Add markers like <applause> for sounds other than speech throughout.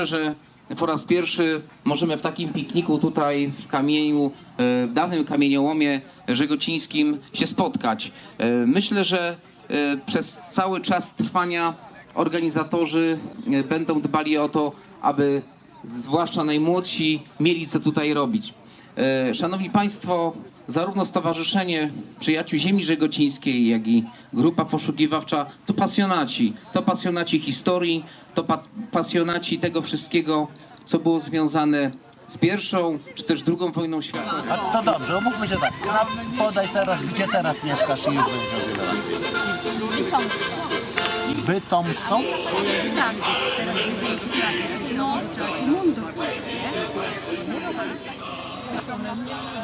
cieszę, że po raz pierwszy możemy w takim pikniku tutaj w kamieniu, e, w dawnym kamieniołomie żegocińskim się spotkać. E, Myślę, że e, przez cały czas trwania organizatorzy będą dbali o to, aby zwłaszcza najmłodsi mieli co tutaj robić. Szanowni Państwo, zarówno Stowarzyszenie Przyjaciół Ziemi Żegocińskiej, jak i grupa poszukiwawcza to pasjonaci. To pasjonaci historii, to pa pasjonaci tego wszystkiego, co było związane z pierwszą czy też drugą wojną światową. A to dobrze, umówmy się tak. A podaj teraz, gdzie teraz mieszkasz i już będzie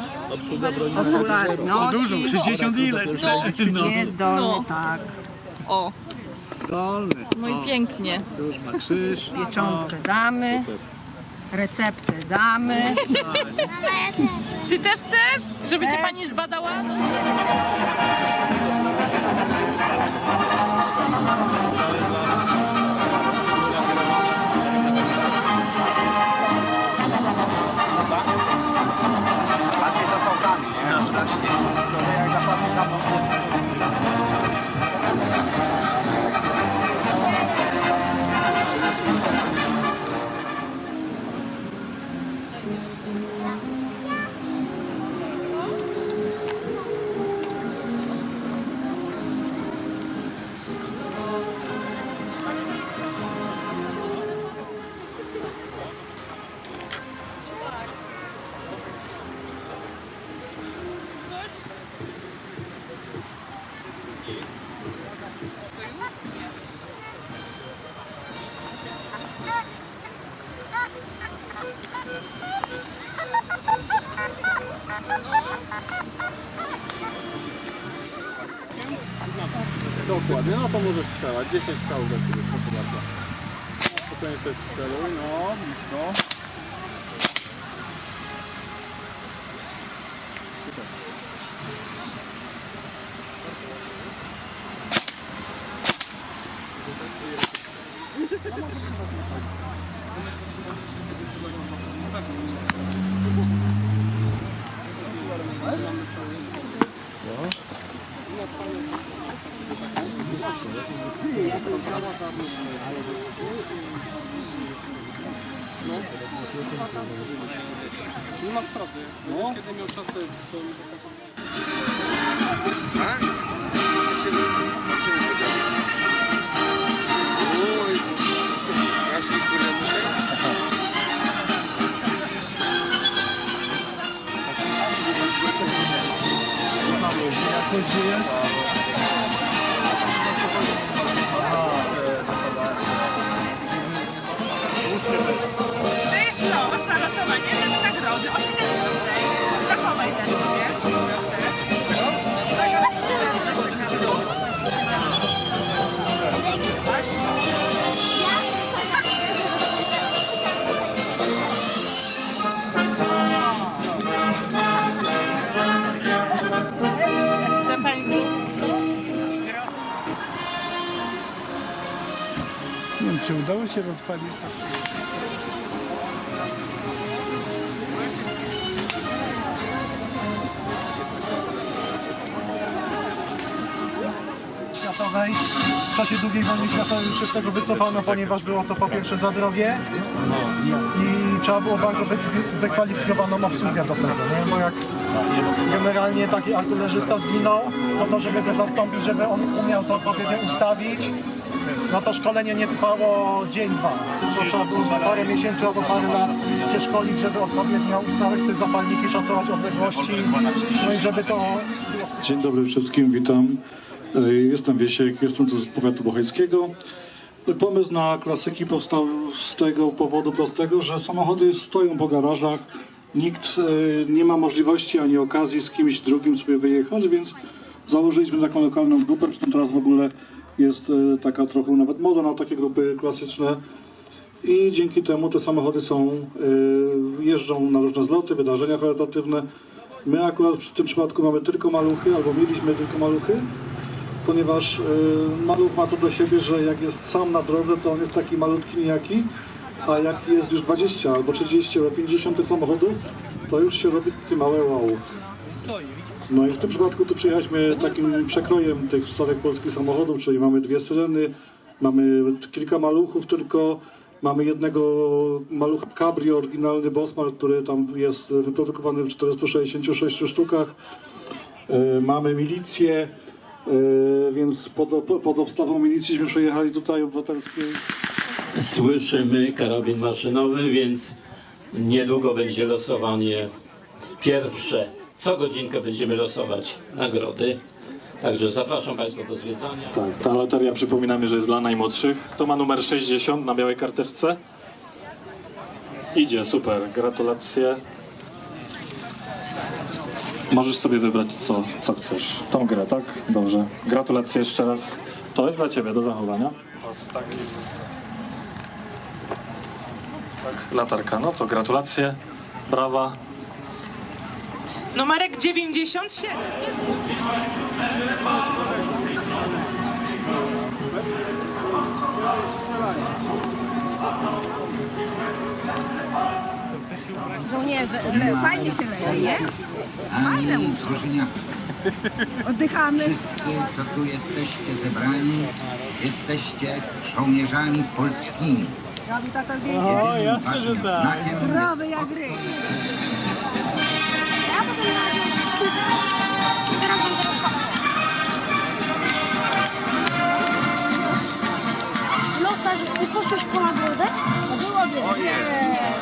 o wiele lepiej. Bytomską? Okularności. Dużo, 60 ile? No. Jest dolny, tak. O, Dolny. no i pięknie. Już ma krzyż. Pieczątkę damy. Receptę damy. Ty też chcesz, żeby się pani zbadała? Dokładnie, no to możesz strzelać. 10 strzał do ciebie, proszę bardzo. Spokojnie też strzeluj, no, blisko. W czasie II wojny światowej już się z tego wycofano, ponieważ było to po pierwsze za drogie i trzeba było bardzo wykwalifikowaną obsługę do tego, nie? Bo jak generalnie taki artylerzysta zginął, no to żeby go zastąpić, żeby on umiał to odpowiednio ustawić, no to szkolenie nie trwało dzień, dwa. Tylko trzeba było parę miesięcy albo parę lat się szkolić, żeby odpowiednio ustawiać te zapalniki, szacować odległości, no i żeby to Dzień dobry wszystkim, witam. E, Jestem Wiesiek, jestem z powiatu bochajskiego. Pomysł na klasyki powstał z tego powodu prostego, że samochody stoją po garażach nikt e, nie ma możliwości ani okazji z kimś drugim sobie wyjechać, więc założyliśmy taką lokalną grupę, przy tym teraz w ogóle jest taka trochę nawet moda na takie grupy klasyczne i dzięki temu te samochody są, jeżdżą na różne zloty, wydarzenia charytatywne. My akurat w tym przypadku mamy tylko maluchy, albo mieliśmy tylko maluchy, ponieważ y, maluch ma to do siebie, że jak jest sam na drodze, to on jest taki malutki nijaki, a jak jest już 20 albo 30 albo 50 tych samochodów, to już się robi takie małe wow. No i w tym przypadku tu przyjechaliśmy takim przekrojem tych czterech polskich samochodów, czyli mamy dwie syreny, mamy kilka maluchów tylko, mamy jednego malucha Cabrio, oryginalny Bosmar, który tam jest wyprodukowany w 466 sztukach. E, Mamy milicję, więc pod, pod obstawą milicyśmy przejechali tutaj obywatelskiej. Słyszymy karabin maszynowy, więc niedługo będzie losowanie pierwsze. Co godzinkę będziemy losować nagrody. Także zapraszam Państwa do zwiedzania. Tak, ta loteria przypominamy, że jest dla najmłodszych. Kto ma numer 60 na białej karteczce? Idzie, super, gratulacje. Możesz sobie wybrać co, co chcesz. Tą grę, tak? Dobrze. Gratulacje jeszcze raz. To jest dla Ciebie do zachowania. Tak, latarka. No to gratulacje. Brawa. Numerek 97. Żołnierze, fajnie się leje, Fajne Złożenia Oddychamy. wszyscy, co tu jesteście zebrani, jesteście żołnierzami polskimi. Robi tata zdjęcie. Jedynym waszym znakiem jest Prawy jak ryj. Po nagrodę? Byłoby.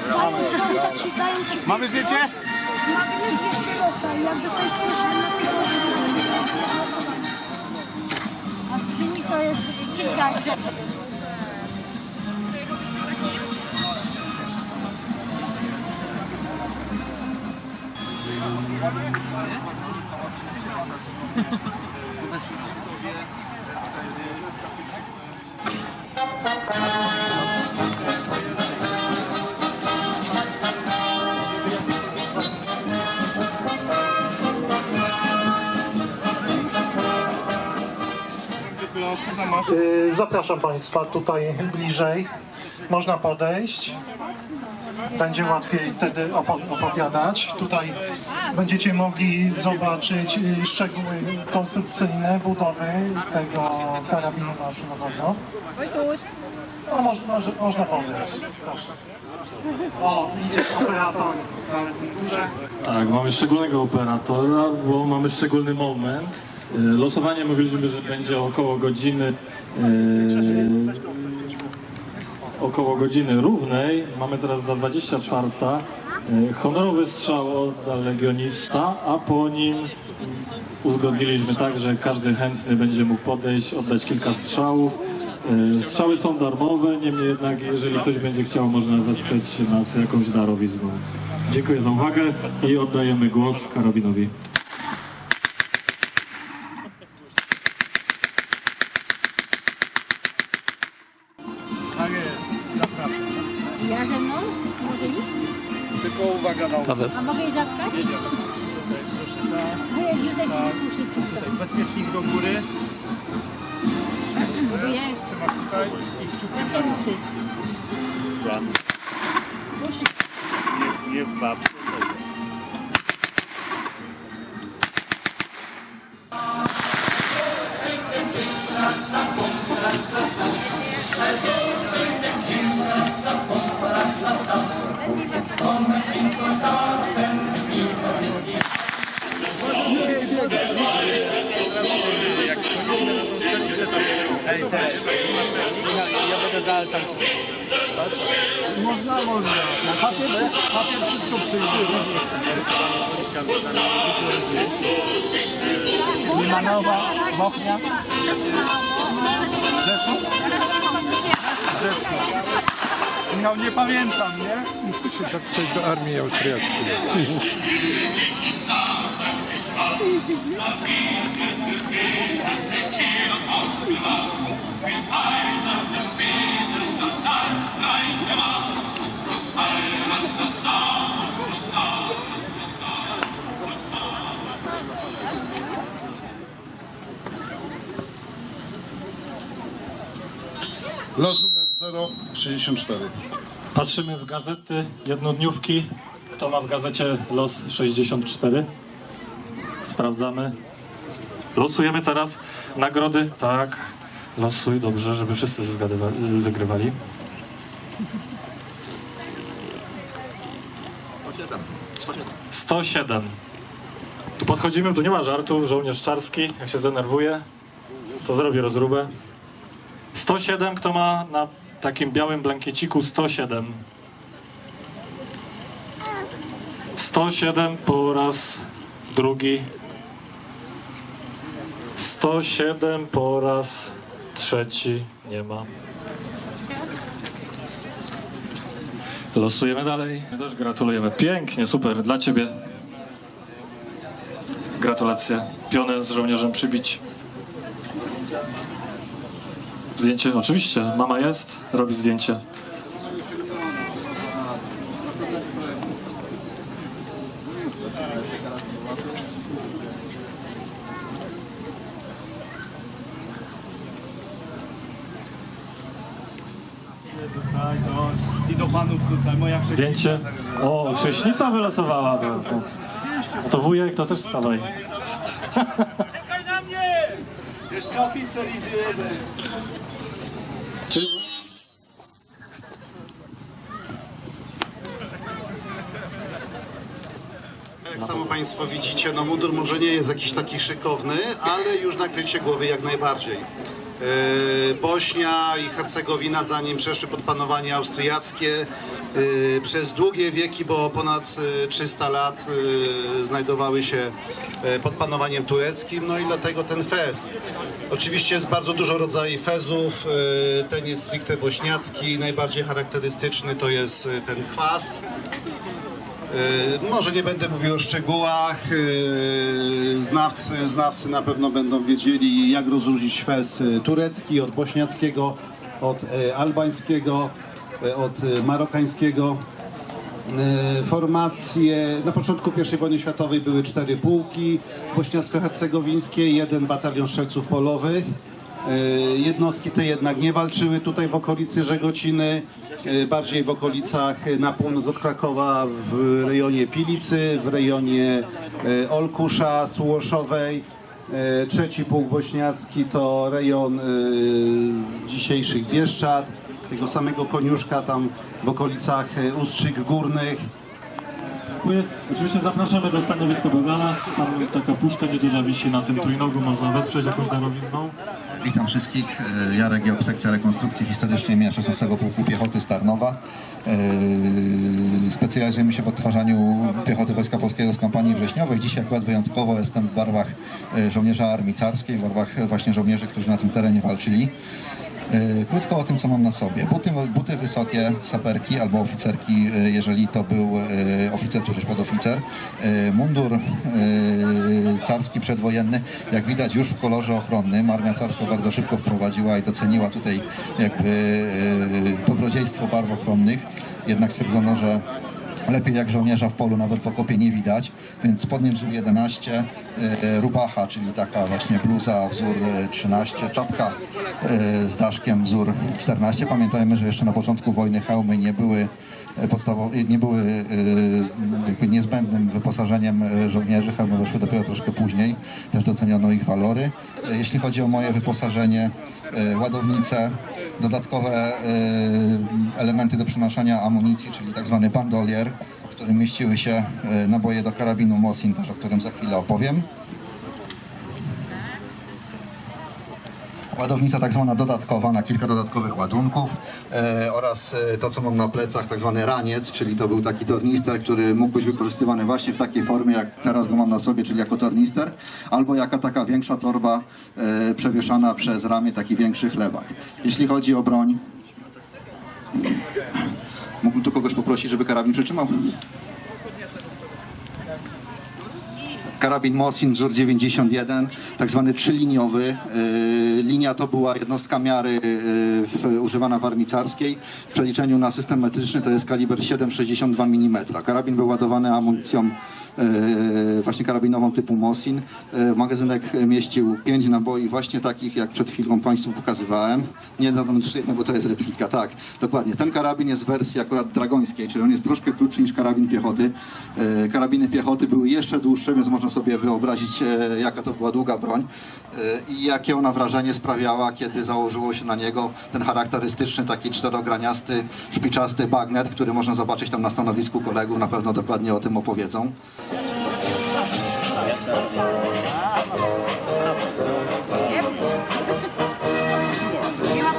Dają, dają ci, dają ci. Mamy zdjęcie? Mamy zdjęcie. Jak dostajesz pierwszy na A w brzmi to jest kilka rzeczy. Y, Zapraszam Państwa tutaj bliżej. Można podejść. Będzie łatwiej wtedy opo- opowiadać. Tutaj będziecie mogli zobaczyć y, szczegóły konstrukcyjne budowy tego karabinu maszynowego. No, może, może, można podejść. O, idzie operator. Tak, mamy szczególnego operatora, bo mamy szczególny moment. Losowanie mówiliśmy, że będzie około godziny e, około godziny równej. Mamy teraz za 24. E, honorowy strzał odda legionista, a po nim uzgodniliśmy tak, że każdy chętny będzie mógł podejść, oddać kilka strzałów. E, Strzały są darmowe, niemniej jednak jeżeli ktoś będzie chciał, można wesprzeć nas jakąś darowizną. Dziękuję za uwagę i oddajemy głos karabinowi. A mogę jej zatkać? Proszę tak. Tutaj bezpiecznik do góry. Trzymasz tutaj i kciukiem jakie? Za altan. Można, można. Papier, papier wszystko przyjdzie. Nie ma nowa Bochnia. Rzeszów? Michał, nie pamiętam, nie? Muszę zapisać do armii austriackiej. <laughs> Los numer 064. Patrzymy w gazety, jednodniówki. Kto ma w gazecie los 64? Sprawdzamy. Losujemy teraz nagrody. Tak, losuj, dobrze, żeby wszyscy wygrywali. 107. Tu podchodzimy, tu nie ma żartów. Żołnierz czarski, jak się zdenerwuje, to zrobi rozróbę. 107, kto ma na takim białym blankieciku 107. 107 po raz drugi. 107 po raz trzeci. Nie ma. Losujemy dalej. My też gratulujemy. Pięknie, super. Dla ciebie. Gratulacje. Pionę z żołnierzem przybić. Zdjęcie, oczywiście. Mama jest, robi zdjęcie. I do panów tutaj, moja Zdjęcie. O, chrześnica wylosowała. To wujek, to też stawaj. Czekaj na mnie! Jeszcze oficer idzie jeden. Czyli... Jak samo Państwo widzicie, no mundur może nie jest jakiś taki szykowny, ale już nakrycie głowy jak najbardziej. Yy, Bośnia i Hercegowina, zanim przeszły pod panowanie austriackie, yy, przez długie wieki, bo ponad yy, 300 lat yy, znajdowały się pod panowaniem tureckim, no i dlatego ten fez. Oczywiście jest bardzo dużo rodzajów fezów, ten jest stricte bośniacki, najbardziej charakterystyczny to jest ten chwast. Yy, Może nie będę mówił o szczegółach. Yy, Znawcy, znawcy na pewno będą wiedzieli, jak rozróżnić fez yy, turecki od bośniackiego, od albańskiego, od marokańskiego. Formacje na początku I wojny światowej były cztery pułki bośniacko-hercegowińskie, jeden batalion strzelców polowych. Jednostki te jednak nie walczyły tutaj w okolicy Żegociny, bardziej w okolicach yy, na północ od Krakowa, w rejonie Pilicy, w rejonie yy, Olkusza, Sułoszowej. Yy, Trzeci pułk bośniacki to rejon dzisiejszych Bieszczad, tego samego Koniuszka tam w okolicach Ustrzyk Górnych. Dziękuję. Oczywiście zapraszamy do stanowiska Bagana. Tam taka puszka nieduża wisi na tym trójnogu, można wesprzeć jakąś darowizną. Witam wszystkich. E, Jarek Job, sekcja rekonstrukcji historycznej imienia 16 Pułku Piechoty z Tarnowa. E, Specjalizujemy się w odtwarzaniu piechoty Wojska Polskiego z kampanii wrześniowej. Dzisiaj akurat wyjątkowo jestem w barwach e, żołnierza Armii Carskiej, w barwach właśnie żołnierzy, którzy na tym terenie walczyli. E, Krótko o tym, co mam na sobie. Buty, buty wysokie, saperki albo oficerki, e, jeżeli to był e, oficer czy podoficer. Mundur carski przedwojenny, jak widać już w kolorze ochronnym. Armia carska bardzo szybko wprowadziła i doceniła tutaj jakby dobrodziejstwo barw ochronnych. Jednak stwierdzono, że lepiej jak żołnierza w polu nawet w okopie nie widać, więc spodnie wzór 11, e, rubacha, czyli taka właśnie bluza wzór e, 13, czapka e, z daszkiem wzór 14. Pamiętajmy, że jeszcze na początku wojny hełmy nie były e, nie były e, jakby niezbędnym wyposażeniem e, żołnierzy, hełmy weszły dopiero troszkę później, też doceniono ich walory. E, Jeśli chodzi o moje wyposażenie, ładownice, dodatkowe elementy do przenoszenia amunicji, czyli tak zwany bandolier, w którym mieściły się naboje do karabinu Mosin, też o którym za chwilę opowiem. Ładownica tak zwana dodatkowa na kilka dodatkowych ładunków e, oraz e, to, co mam na plecach, tak zwany raniec, czyli to był taki tornister, który mógł być wykorzystywany właśnie w takiej formie, jak teraz go mam na sobie, czyli jako tornister, albo jaka taka większa torba e, przewieszana przez ramię, taki większy chlebak. Jeśli chodzi o broń, Mógłbym tu kogoś poprosić, żeby karabin przytrzymał? Karabin Mosin wzór 91, tak zwany trzyliniowy. Linia to była jednostka miary yy, w, używana w armii carskiej. W przeliczeniu na system metryczny to jest kaliber 7,62 mm. Karabin był ładowany amunicją właśnie karabinową typu Mosin. Yy, Magazynek mieścił 5 naboi właśnie takich, jak przed chwilą Państwu pokazywałem. Nie demonstrujemy, bo to jest replika, tak, dokładnie. Ten karabin jest w wersji akurat dragońskiej, czyli on jest troszkę krótszy niż karabin piechoty. Yy, Karabiny piechoty były jeszcze dłuższe, więc można sobie wyobrazić, e, jaka to była długa broń e, i jakie ona wrażenie sprawiała, kiedy założyło się na niego ten charakterystyczny, taki czterograniasty, szpiczasty bagnet, który można zobaczyć tam na stanowisku kolegów, na pewno dokładnie o tym opowiedzą. Nie ma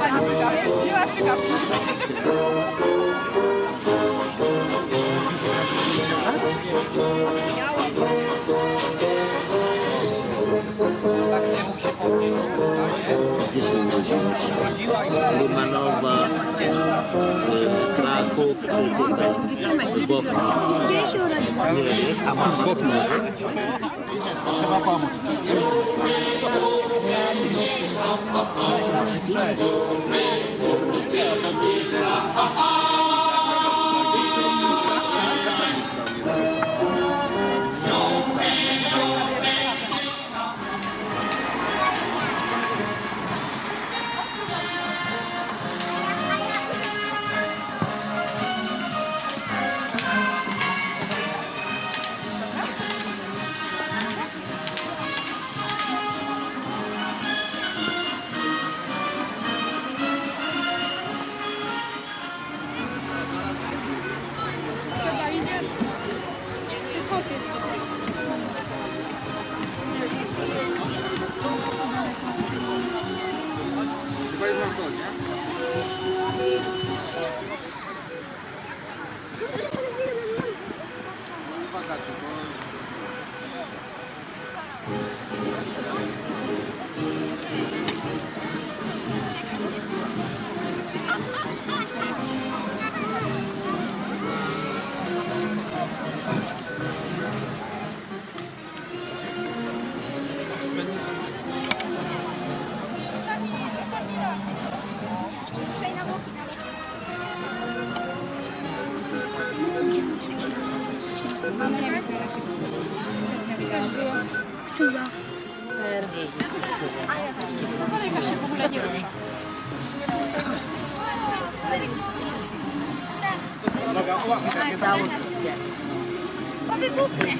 przykawki. Limanowa, Kraków, czy tutaj Bochnia. Gdzie się urodziła? Nie a mama Trzeba pomóc. Chyba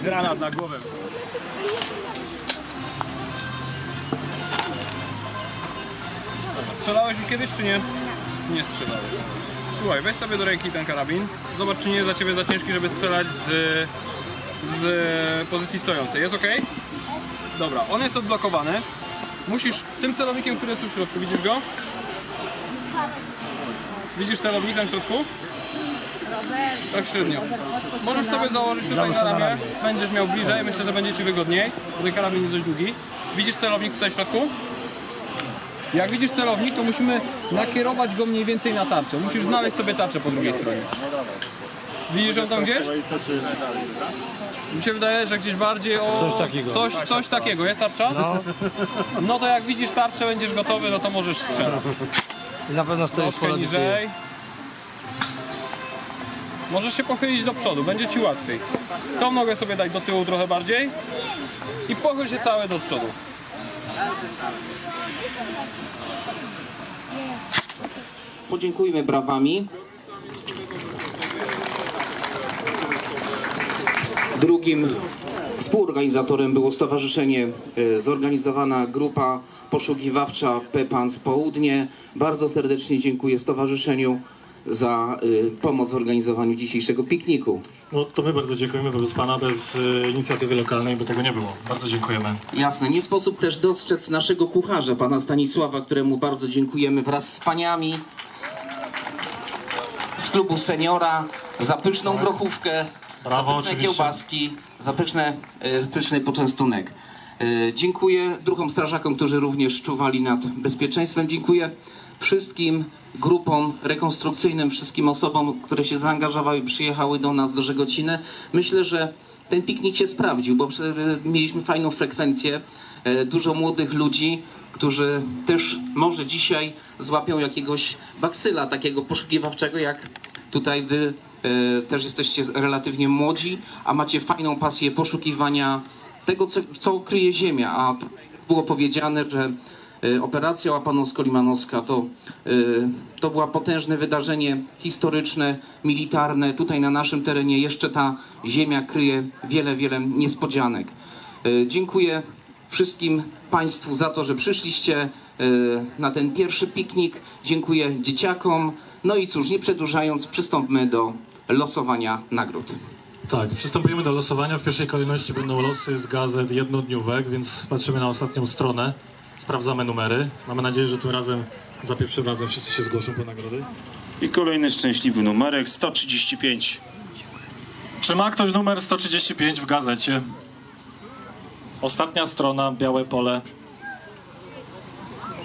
Granat na głowę. Strzelałeś już kiedyś, czy nie? Nie strzelałeś. Słuchaj, weź sobie do ręki ten karabin. Zobacz, czy nie jest dla Ciebie za ciężki, żeby strzelać z, z pozycji stojącej. Jest ok? Dobra, on jest odblokowany. Musisz tym celownikiem, który jest tu w środku, widzisz go? Widzisz celownik tam w środku? Tak średnio. Możesz sobie założyć tutaj na ramię, będziesz miał bliżej, myślę, że będzie Ci wygodniej, bo ten karabin jest dość długi. Widzisz celownik tutaj w środku? Jak widzisz celownik, to musimy nakierować go mniej więcej na tarczę. Musisz znaleźć sobie tarczę po drugiej stronie. Widzisz ją tam gdzieś? Mi się wydaje, że gdzieś bardziej o... Coś takiego. Coś, coś takiego. Jest tarcza? No, No to jak widzisz tarczę, będziesz gotowy, no to możesz strzelać. i na pewno stoisz Troszkę niżej. Możesz się pochylić do przodu, będzie Ci łatwiej. Tą nogę sobie daj do tyłu trochę bardziej i pochyl się całe do przodu. Podziękujmy brawami. Drugim współorganizatorem było stowarzyszenie, e, zorganizowana grupa poszukiwawcza Pepans Południe. Bardzo serdecznie dziękuję stowarzyszeniu za e, pomoc w organizowaniu dzisiejszego pikniku. No to my bardzo dziękujemy, bo bez Pana, bez e, inicjatywy lokalnej by tego nie było. Bardzo dziękujemy. Jasne, nie sposób też dostrzec naszego kucharza, pana Stanisława, któremu bardzo dziękujemy wraz z paniami z klubu seniora za pyszną grochówkę, Brawo, za pyszne oczywiście. kiełbaski, za pyszne, e, pyszny poczęstunek. E, Dziękuję druhom strażakom, którzy również czuwali nad bezpieczeństwem. Dziękuję wszystkim grupom rekonstrukcyjnym, wszystkim osobom, które się zaangażowały przyjechały do nas do Żegociny. Myślę, że ten piknik się sprawdził, bo mieliśmy fajną frekwencję, e, dużo młodych ludzi, którzy też może dzisiaj złapią jakiegoś baksyla takiego poszukiwawczego, jak tutaj wy e, też jesteście relatywnie młodzi, a macie fajną pasję poszukiwania tego, co, co kryje Ziemia. A było powiedziane, że operacja Łapanowsko-Limanowska to, e, to było potężne wydarzenie historyczne, militarne. Tutaj na naszym terenie jeszcze ta Ziemia kryje wiele, wiele niespodzianek. E, Dziękuję wszystkim Państwu za to, że przyszliście na ten pierwszy piknik. Dziękuję dzieciakom. No i cóż, nie przedłużając, przystąpmy do losowania nagród. Tak, przystępujemy do losowania. W pierwszej kolejności będą losy z gazet jednodniówek, więc patrzymy na ostatnią stronę. Sprawdzamy numery. Mamy nadzieję, że tym razem za pierwszym razem wszyscy się zgłoszą po nagrody. I kolejny szczęśliwy numerek 135. Czy ma ktoś numer 135 w gazecie? Ostatnia strona, białe pole.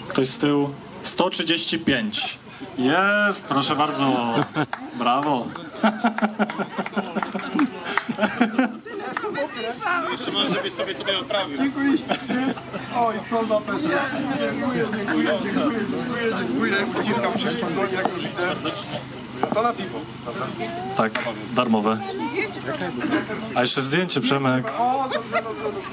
Ktoś z tyłu? 135. Jest, proszę bardzo. Brawo. <laughs> Jeszcze może żebyś sobie tutaj oprawił. Oj, co za pesza. Dziękuję, dziękuję, dziękuję, dziękuję, dziękuję. Wciskam wszystkim do jak już idę. To na piwo. Tak, darmowe. A jeszcze zdjęcie, Przemek. O, dobrze, dobrze, dobrze.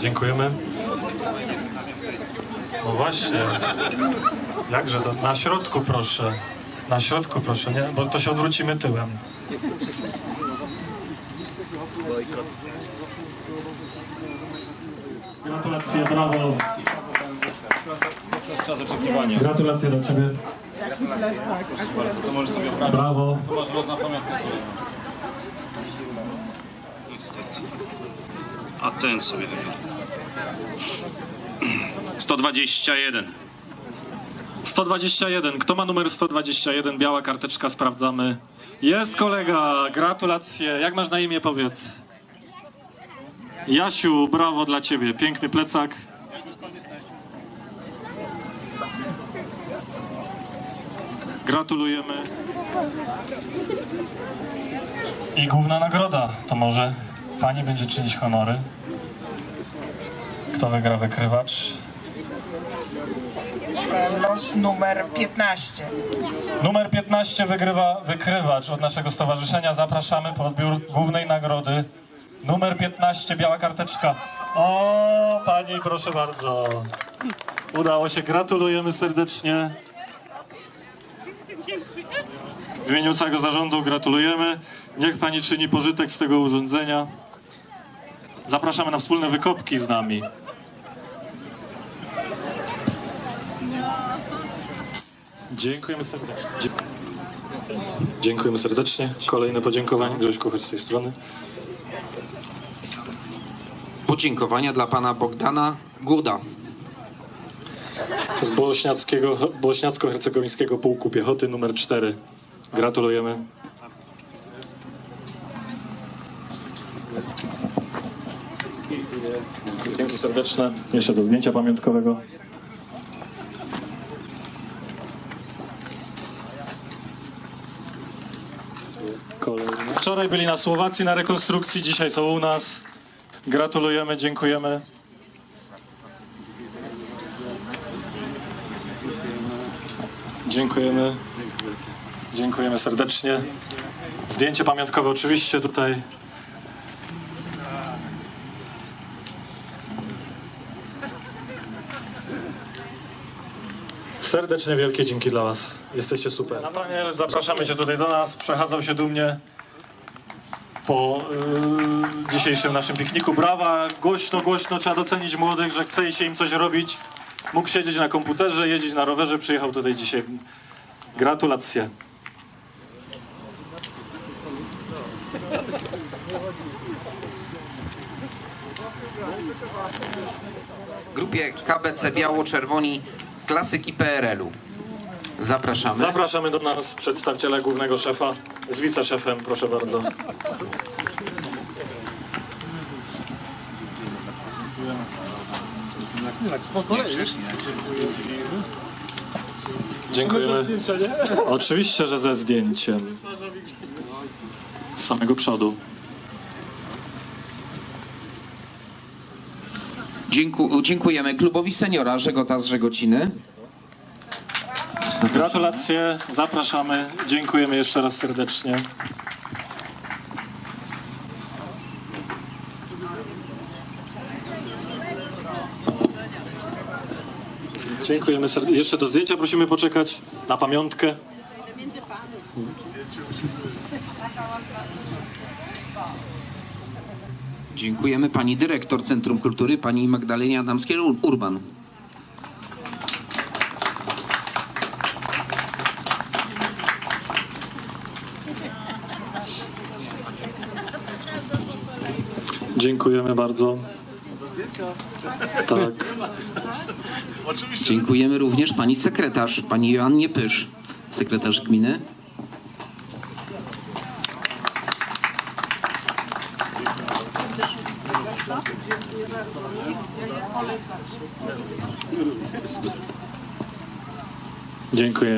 Dziękujemy. No właśnie. Jakże to? Na środku proszę. Na środku proszę, nie? Bo to się odwrócimy tyłem. Gratulacje, brawo. Czas oczekiwania. Gratulacje dla Ciebie. To może sobie oprawić. Brawo. To masz los na pamiątkę. A ten sobie wybiorę. 121. 121. Kto ma numer 121? Biała karteczka, sprawdzamy. Jest kolega, gratulacje. Jak masz na imię, powiedz? Jasiu, brawo dla ciebie. Piękny plecak. Gratulujemy. I główna nagroda. To może pani będzie czynić honory. Kto wygra wykrywacz? Los numer 15. Numer 15 wygrywa wykrywacz od naszego stowarzyszenia. Zapraszamy po odbiór głównej nagrody. Numer 15, biała karteczka. O, pani, proszę bardzo. Udało się, gratulujemy serdecznie. W imieniu całego zarządu gratulujemy. Niech pani czyni pożytek z tego urządzenia. Zapraszamy na wspólne wykopki z nami. Dziękujemy serdecznie. Dziękujemy serdecznie. Kolejne podziękowanie. Grześku, chodź z tej strony. Podziękowania dla pana Bogdana Gurda. Z Bośniackiego, Bośniacko-Hercegowińskiego Pułku Piechoty numer 4. Gratulujemy. Dzięki serdeczne. Jeszcze do zdjęcia pamiątkowego. Kolejny. Wczoraj byli na Słowacji na rekonstrukcji, dzisiaj są u nas. Gratulujemy, dziękujemy. Dziękujemy. Dziękujemy serdecznie. Zdjęcie pamiątkowe oczywiście tutaj. Serdecznie wielkie dzięki dla Was. Jesteście super. Nataniel, zapraszamy Cię tutaj do nas. Przechadzał się dumnie po yy, dzisiejszym naszym pikniku. Brawa, głośno, głośno. Trzeba docenić młodych, że chce się im coś robić. Mógł siedzieć na komputerze, jeździć na rowerze. Przyjechał tutaj dzisiaj. Gratulacje. Grupie KBC Biało-Czerwoni klasyki PRL-u. Zapraszamy. Zapraszamy do nas przedstawiciela głównego szefa z wiceszefem, proszę bardzo. Dziękujemy. Oczywiście, że ze zdjęciem. Z samego przodu. Dzięku, dziękujemy klubowi seniora Żegota z Żegociny. Gratulacje, zapraszamy. Dziękujemy jeszcze raz serdecznie. Dziękujemy serdecznie. Jeszcze do zdjęcia prosimy poczekać na pamiątkę. Dziękujemy pani dyrektor Centrum Kultury, pani Magdalenie Adamskiej-Urban. Dziękujemy bardzo. Tak. Dziękujemy również pani sekretarz, pani Joannie Pysz, sekretarz gminy. Dziękujemy.